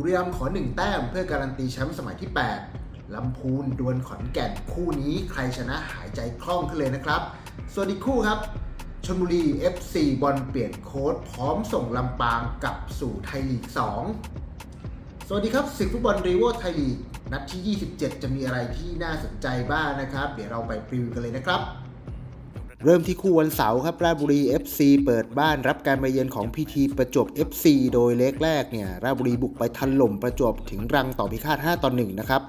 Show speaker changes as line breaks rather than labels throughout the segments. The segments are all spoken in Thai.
บุรีรัมย์ขอหนึ่งแต้มเพื่อการันตีแชมป์สมัยที่ 8 ลำพูนดวลขอนแก่นคู่นี้ใครชนะหายใจคล่องขึ้นเลยนะครับ ส่วนอีกคู่ครับชลบุรี FC บอลเปลี่ยนโค้ดพร้อมส่งลำปางกลับสู่ไทยลีก 2 สวัสดีครับศึกฟุตบอลรีโวไทยลีก นัดที่ 27 จะมีอะไรที่น่าสนใจบ้างนะครับ เดี๋ยวเราไปพรีวิวกันเลยนะครับ เริ่มที่คู่วันเสาร์ครับราชบุรี FC เปิดบ้านรับการมาเยือนของพีทีประจวบ FC โดยเล็กแรกเนี่ยราชบุรีบุกไปทันล่มประจวบถึงรังต่อพิฆาต5ต่อ1นะครับ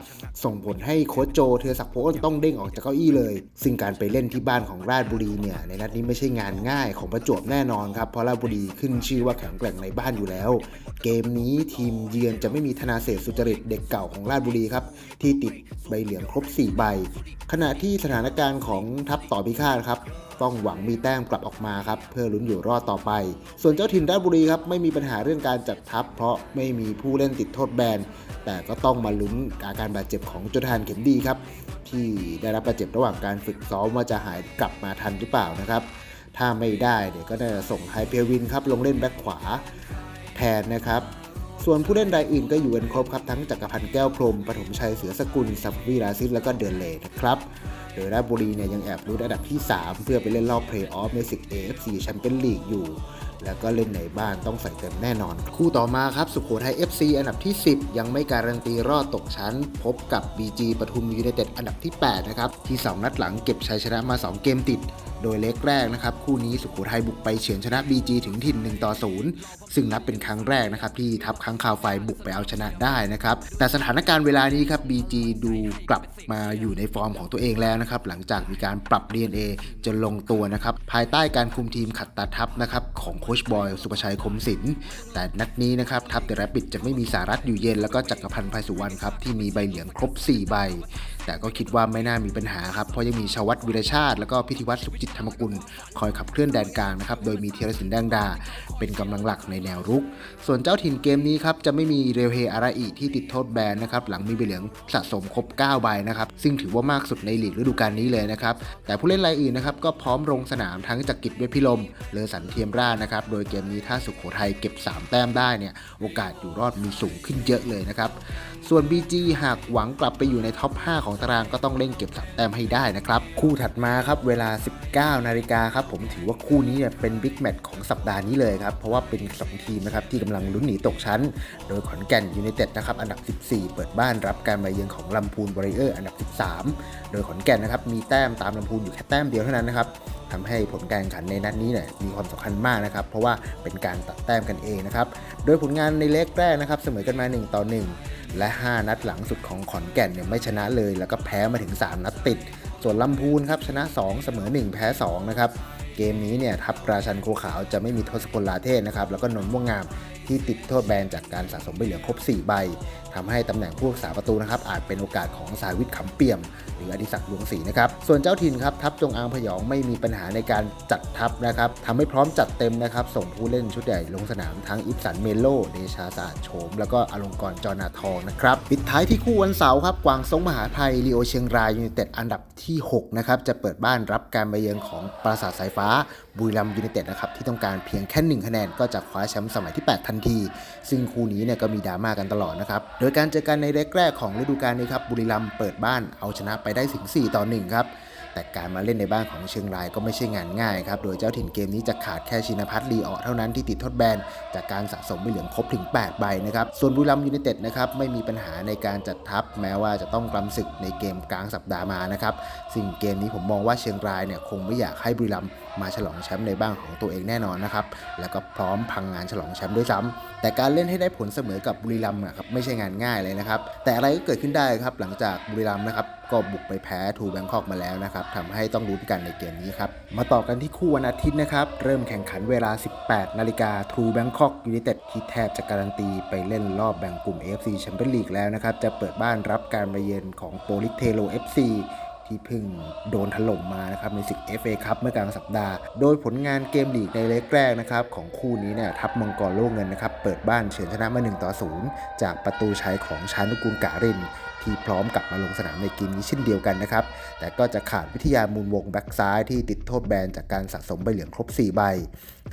ส่งผลให้โค้ชโจเทอศักดิ์โพนต้องเด้งออกจากเก้าอี้เลย ซึ่งการไปเล่นที่บ้านของราชบุรีเนี่ยในนัดนี้ไม่ใช่งานง่ายของประจวบแน่นอนครับเพราะราชบุรีขึ้นชื่อว่าแข็งแกร่งในบ้านอยู่แล้ว เกมนี้ทีมเยือนจะไม่มีธนาเศรษฐสุจริตเด็กเก่าของราชบุรีครับที่ติดใบเหลืองครบ 4 ใบ ขณะที่สถานการณ์ของทัพต่อพิฆาตครับต้องหวังมีแต้มกลับออกมาครับเพื่อลุ้นอยู่รอดต่อไป ส่วนเจ้าถิ่นราชบุรีครับไม่มีปัญหาเรื่องการจัดทัพ เพราะไม่มีผู้เล่นติดโทษแบน แต่ก็ต้องมาลุ้นอาการบาดเจ็บของโจทานเข็มดีครับที่ได้รับบาดเจ็บระหว่างการฝึกซ้อมว่าจะหายกลับมาทันหรือเปล่านะครับถ้าไม่ได้เดี๋ยวก็น่าจะส่งไฮเปียวินครับลงเล่นแบ็คขวาแทนนะครับส่วนผู้เล่นรายอื่นก็อยู่กันครบครับทั้งจักรพันธ์แก้วพรมปฐมชัยเสือสกุลซับวีราซิสแล้วก็เดนเลนะครับ โดยราชบุรีเนี่ยยังแอบรุ้นอันดับที่ 3 เพื่อไปเล่นรอบเพลย์ออฟในศึก AFC แชมเปี้ยนลีกอยู่ แล้วก็เล่นในบ้านต้องใส่เต็มแน่นอน คู่ต่อมาครับ สุโขทัย FC อันดับที่ 10 ยังไม่การันตีรอดตกชั้น พบกับ BG ปทุมยูไนเต็ดอันดับที่8นะครับที่ 2 นัดหลังเก็บชัยชนะมา 2 เกมติด โดยเล็กแรกนะครับ คู่นี้สุโขทัยบุกไปเฉือนชนะ BG ถึงถิ่น1ต่อ0ซึ่งนับเป็นครั้งแรกนะครับ ที่ทัพค้างคาวไฟบุกไปเอาชนะได้นะครับ แต่สถานการณ์เวลานี้ครับ BG ดูกลับมาอยู่ในฟอร์มของตัวเองแล้วนะครับ หลังจากมีการปรับ DNA จนลงตัวนะครับ ภายใต้การคุมทีมขัดตาทัพนะครับของโคชบอยสุประชัยคมศิลป์แต่นัดนี้นะครับทัพเดอะแรบบิทจะไม่มีสารัตอยู่เย็นแล้วก็จักรพันธ์ภัยสุวรรณครับที่มีใบเหลืองครบ 4 ใบแต่ก็คิดว่าไม่น่ามีปัญหาครับ เพราะยังมีชาววัดวิรชาติ แล้วก็พิธีวัตรสุขจิตธรรมกุล คอยขับเคลื่อนแดนกลางนะครับ โดยมีเทียรสินแดงดา เป็นกำลังหลักในแนวรุก ส่วนเจ้าถิ่นเกมนี้ครับจะไม่มีเรวเฮอาราอิที่ติดโทษแบนนะครับหลังมีใบเหลืองสะสมครบ 9 ใบนะครับซึ่งถือว่ามากสุดในลีกฤดูกาลนี้เลยนะครับแต่ผู้เล่นรายอื่นนะครับก็พร้อมลงสนามทั้งจากกิจเวพิลมเลอสันเทียมรานะครับโดยเกมนี้ถ้าสุขโขทัยเก็บ 3 แต้มได้เนี่ยโอกาสอยู่รอดมีสูงขึ้นเยอะเลยนะครับส่วน BG หากหวังกลับไปอยู่ในท็อป 5 ของตารางก็ต้องเร่งเก็บสามแต้มให้ได้นะครับ คู่ถัดมาครับเวลา 19 นาฬิกาครับผมถือว่าคู่นี้เนี่ยเป็นบิ๊กแมตช์ของสัปดาห์นี้เลยครับเพราะว่าเป็น 2 ทีมนะครับที่กำลังลุ้นหนีตกชั้น โดยขอนแก่นยูไนเต็ดนะครับอันดับ 14 เปิดบ้านรับการมาเยือนของลำพูนบริเออร์อันดับ 13 โดยขอนแก่นนะครับมีแต้มตามลำพูนอยู่แค่แต้มเดียวเท่านั้นนะครับทำให้ผลการแข่งขันในนัดนี้เนี่ยมีความสำคัญมากนะครับเพราะว่าเป็นการตัดแต้มกันเองนะครับโดยผลงานในเล็กแรกนะครับเสมอกันมา 1 ต่อ 1 และ 5 นัดหลังสุดของขอนแก่นเนี่ยไม่ชนะเลย แล้วก็แพ้มาถึง 3 นัดติด ส่วนลำพูนครับชนะ 2 เสมอ 1 แพ้2นะครับ เกมนี้เนี่ยทัพราชันโคขาวจะไม่มีทศพลลาเทศนะครับแล้วก็นนม่วงงาม ที่ติดโทษแบนจากการสะสมใบเหลืองครบ 4 ใบทำให้ตำแหน่งผู้รักษาประตูนะครับอาจเป็นโอกาสของสายวิทย์ขำเปี่ยม หรืออดิศักดิ์ดวงศรีนะครับส่วนเจ้าถิ่นครับทัพจงอางพยองไม่มีปัญหาในการจัดทัพนะครับทำให้พร้อมจัดเต็มนะครับส่งผู้เล่นชุดใหญ่ลงสนามทั้งอิปสันเมโลเดชาสะอาดโฉมแล้วก็อลงกรณ์จอนาทองนะครับปิดท้ายที่คู่วันเสาร์ครับกวางซงมหาไทยลีโอเชียงรายยูไนเต็ดอันดับที่6นะครับจะเปิดบ้านรับการมาเยือนของปราสาทสายฟ้าบุรีรัมยูไนเต็ดนะครับที่ต้องการเพียงแค่ 1 คะแนนก็จะคว้าแชมป์สมัยที่ 8 ทันที ซึ่งคู่นี้เนี่ยก็มีดราม่ากันตลอดนะครับโดยการเจอกันในเล็กแรกของฤดูกาลนี้ครับบุรีรัมเปิดบ้านเอาชนะไปได้ถึง 4 ต่อ 1 ครับแต่การมาเล่นในบ้านของเชียงรายก็ไม่ใช่งานง่ายครับ โดยเจ้าถิ่นเกมนี้จะขาดแค่ชินพัฒน์ลีออเท่านั้นที่ติดทดแบน จากการสะสมใบเหลืองครบถึง 8 ใบนะครับ ส่วนบุรีรัมย์ยูไนเต็ดนะครับไม่มีปัญหาในการจัดทัพ แม้ว่าจะต้องกำศึกในเกมกลางสัปดาห์มานะครับ ซึ่งเกมนี้ผมมองว่าเชียงรายเนี่ยคงไม่อยากให้บุรีรัมย์ มาฉลองแชมป์ในบ้านของตัวเองแน่นอนนะครับ แล้วก็พร้อมพังงานฉลองแชมป์ด้วยซ้ำแต่การเล่นให้ได้ผลเสมอกับบุรีรัมย์อะครับไม่ใช่งานง่ายเลยนะครับ แต่อะไรก็เกิดขึ้นได้ครับหลังจากบุรีรัมย์นะครับก็บุกไปแพ้ทูแบงคอกมาแล้วนะครับทำให้ต้องลุ้นกันในเกมนี้ครับ มาต่อกันที่คู่วันอาทิตย์นะครับ เริ่มแข่งขันเวลา 18 นาฬิกาทูแบงคอกยูไนเต็ดที่แทบจะการันตีไปเล่นรอบแบ่งกลุ่ม AFC แชมเปี้ยนลีกแล้วนะครับ จะเปิดบ้านรับการมาเยือนของโปลิเทโล FC ที่เพิ่งโดนถล่มมานะครับในศึก FA ครับเมื่อกลางสัปดาห์ โดยผลงานเกมลีกในเล็กแรกนะครับของคู่นี้เนี่ยทัพมังกรโลกเงินนะครับเปิดบ้านเฉือนชนะมา1ต่อ0จากประตูชัยของชานุกูลการิน ที่พร้อมกลับมาลงสนามในเกมนี้เช่นเดียวกันนะครับ แต่ก็จะขาดวิทยามูลวงแบ็กซ้ายที่ติดโทษแบนจากการสะสมใบเหลืองครบ 4 ใบ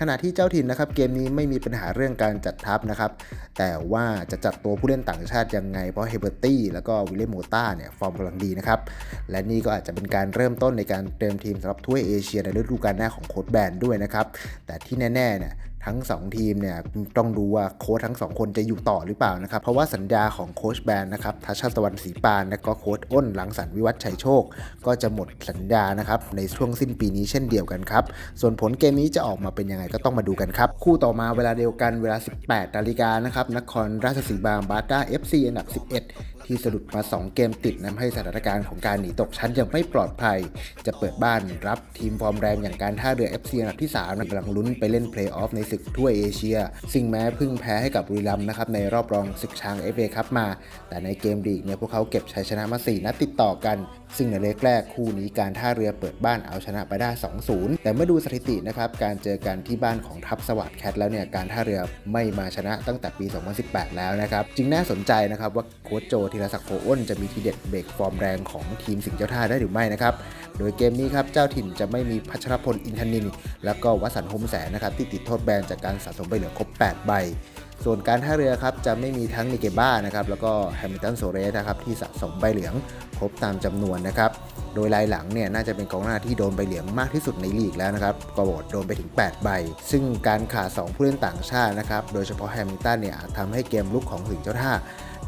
ขณะที่เจ้าถิ่นนะครับเกมนี้ไม่มีปัญหาเรื่องการจัดทัพนะครับ แต่ว่าจะจัดตัวผู้เล่นต่างชาติยังไง เพราะเฮเบอร์ตี้แล้วก็วิลเลมโมต้าเนี่ยฟอร์มกำลังดีนะครับ และนี่ก็อาจจะเป็นการเริ่มต้นในการเตรียมทีมสำหรับถ้วยเอเชียในฤดูกาลหน้าของโค้ชแบนด้วยนะครับ แต่ที่แน่ๆเนี่ย ทั้ง 2 ทีมเนี่ยต้องดูว่าโค้ชทั้ง 2 คนจะอยู่ต่อหรือเปล่านะครับ เพราะว่าสัญญาของโค้ชแบนนะครับทัชชาตะวันศรีปานและก็โค้ชอ้นหลังสรรวิวัฒชัยโชค ก็จะหมดสัญญานะครับในช่วงสิ้นปีนี้เช่นเดียวกันครับ ส่วนผลเกมนี้จะออกมาเป็นยังไงก็ต้องมาดูกันครับ คู่ต่อมาเวลาเดียวกันเวลา 18นาฬิกานะครับนครราชสีมาบาต้า FC อันดับ 11 ที่สะดุดมา 2 เกมติดนำให้สถานการณ์ของการหนีตกชั้นยังไม่ปลอดภัย จะเปิดบ้านรับทีมฟอร์มแรงอย่างการท่าเรือ FC อันดับที่3กำลังลุ้นไปเล่นเพลย์ออฟในศึกถ้วเอเชีย ซึ่งแม้เพิ่งแพ้ให้กับบุรีรัมย์นะครับในรอบรองศึกช้าง FA ครับมา แต่ในเกมลีกเนี่ยพวกเขาเก็บชัยชนะมา4นัดติดต่อกัน ซึ่งในเลกแรกคู่นี้การท่าเรือเปิดบ้านเอาชนะไปได้ 2-0 แต่เมื่อดูสถิตินะครับการเจอกันที่บ้านของทัพสวัสด์แคทแล้วเนี่ยการท่าเรือไม่มาชนะตั้งแต่ปี 2018 แล้วนะครับจึงน่าสนใจนะครับว่าโค้ชโจธีรศักดิ์โพอ้นจะมีทีเด็ดเบรกฟอร์มแรงของทีมสิงห์เจ้าท่าได้หรือไม่นะครับ โดยเกมนี้ครับเจ้าถิ่นจะไม่มีพัชรพลอินทนิน แล้วก็วสันต์โฮมแสนนะครับที่ติดโทษแบนจากการสะสมใบเหลืองครบ 8 ใบ ส่วนการท่าเรือครับจะไม่มีทั้งนิเกบ้านะครับแล้วก็แฮมิลตันโซเรสนะครับที่สะสมใบเหลืองครบตามจำนวนนะครับโดยรายหลังเนี่ยน่าจะเป็นกองหน้าที่โดนใบเหลืองมากที่สุดในลีกแล้วนะครับกบดโดนไปถึง 8 ใบ ซึ่งการขาด2ผู้เล่นต่างชาตินะครับโดยเฉพาะแฮมิลตันเนี่ยอาจทำให้เกมลุกของสิงห์เจ้าท่า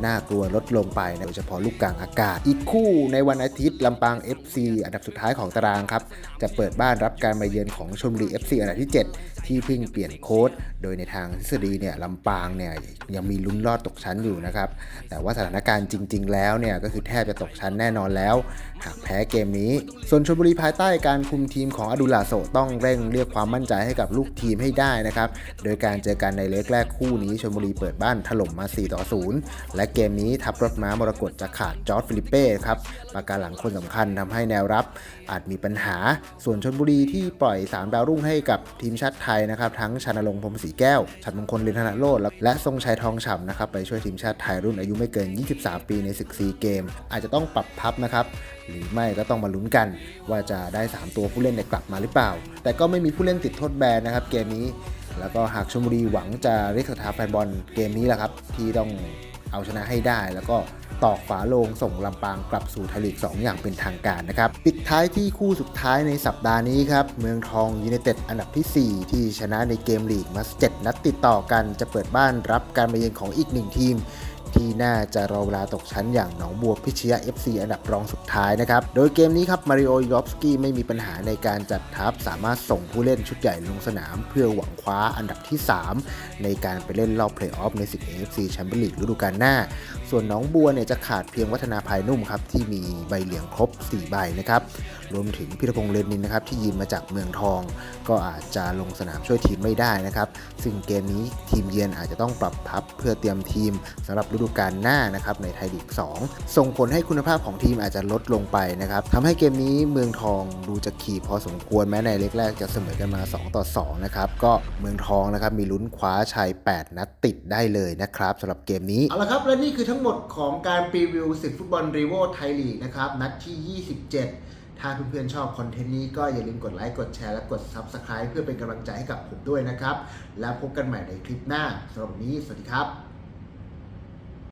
น่ากลัวลดลงไปโดยเฉพาะลูกกลางอากาศ อีกคู่ในวันอาทิตย์ลำปาง FC อันดับสุดท้ายของตารางครับ จะเปิดบ้านรับการมาเยือนของชลบุรี FC อันดับที่ 7 ที่เพิ่งเปลี่ยนโค้ดโดยในทางทฤษฎีเนี่ยลำปางเนี่ยยังมีลุ้นรอดตกชั้นอยู่นะครับ แต่ว่าสถานการณ์จริง ๆ แล้วเนี่ยก็คือแทบจะตกชั้นแน่นอนแล้ว หากแพ้เกมนี้ ส่วนชลบุรีภายใต้การคุมทีมของอดุลาโซต้องเร่งเรียกความมั่นใจให้กับลูกทีมให้ได้นะครับ โดยการเจอกันในเล็กแรกคู่นี้ชลบุรีเปิดบ้านถล่มมา 4 ต่อ 0 และเกมนี้ทัพรถม้ามรกตจะขาดจอร์ดฟิลิปเป้ครับปากการหลังคนสำคัญทำให้แนวรับอาจมีปัญหา ส่วนชลบุรีที่ปล่อย 3 ดาวรุ่งให้กับทีมชาติไทยนะครับทั้งชานรงค์พรมศรีแก้ว ฉัตรมงคลลินธนโรจน์และทรงชัยทองฉ่ำนะครับไปช่วยทีมชาติไทยรุ่นอายุไม่เกิน 23 ปีในศึกซีเกม อาจจะต้องปรับทัพนะครับหรือไม่ก็ต้องมาลุ้นกัน ว่าจะได้ 3 ตัวผู้เล่นกลับมาหรือเปล่า แต่ก็ไม่มีผู้เล่นติดโทษแบนนะครับเกมนี้ แล้วก็หากชลบุรีหวังจะเรียกสถาแฟนบอลเกมนี้แหละครับที่ต้อง เอาชนะให้ได้ แล้วก็ตอกฝาโลงส่งลำปางกลับสู่ไทยลีก 2 อย่างเป็นทางการนะครับ ปิดท้ายที่คู่สุดท้ายในสัปดาห์นี้ครับ เมืองทองยูไนเต็ดอันดับที่ 4 ที่ชนะในเกมลีกมา 7 นัดติดต่อกันจะเปิดบ้านรับการมาเยือนของอีกหนึ่งทีม ที่น่าจะรอเวลาตกชั้นอย่างหนองบัวพิชยะ FC อันดับรองสุดท้ายนะครับ โดยเกมนี้ครับมาริโอยอฟสกี้ไม่มีปัญหาในการจัดทัพ สามารถส่งผู้เล่นชุดใหญ่ลงสนาม เพื่อหวังคว้าอันดับที่ 3 ในการไปเล่นรอบเพลย์ออฟในศึก AFC แชมเปี้ยนลีกฤดูกาลหน้า ส่วนหน้องบัวเนี่ยจะขาดเพียงวัฒนาภายนุ่มครับที่มีใบเหลืองครบ 4 ใบนะครับรวมถึงพิรพงษ์เรนนินนะครับที่ยืมมาจากเมืองทอง ก็อาจจะลงสนามช่วยทีมไม่ได้นะครับซึ่งเกมนี้ทีมเยือนอาจจะต้องปรับทัพเพื่อเตรียมทีมสำหรับฤดูกาลหน้านะครับในไทยลีก 2 ส่งผลให้คุณภาพของทีมอาจจะลดลงไปนะครับทำให้เกมนี้เมืองทองดูจะขี่พอสมควรแม้ในเล็กแรกจะเสมอกันมา 2 ต่อ 2 นะครับ ก็เมืองทองนะครับมีลุ้นคว้าชัย 8 นัดติดได้เลยนะครับสำหรับเกมนี้ เอาละครับและนี่คือทั้งหมดของการพรีวิวศึกฟุตบอลรีโวไทยลีกนะครับนัดที่ 27ถ้าเพื่อนๆชอบคอนเทนต์นี้ก็อย่าลืมกดไลค์ กดแชร์ และกด Subscribe เพื่อเป็นกำลังใจให้กับผมด้วยนะครับ แล้วพบกันใหม่ในคลิปหน้าสำหรับวันนี้ สวัสดีครับ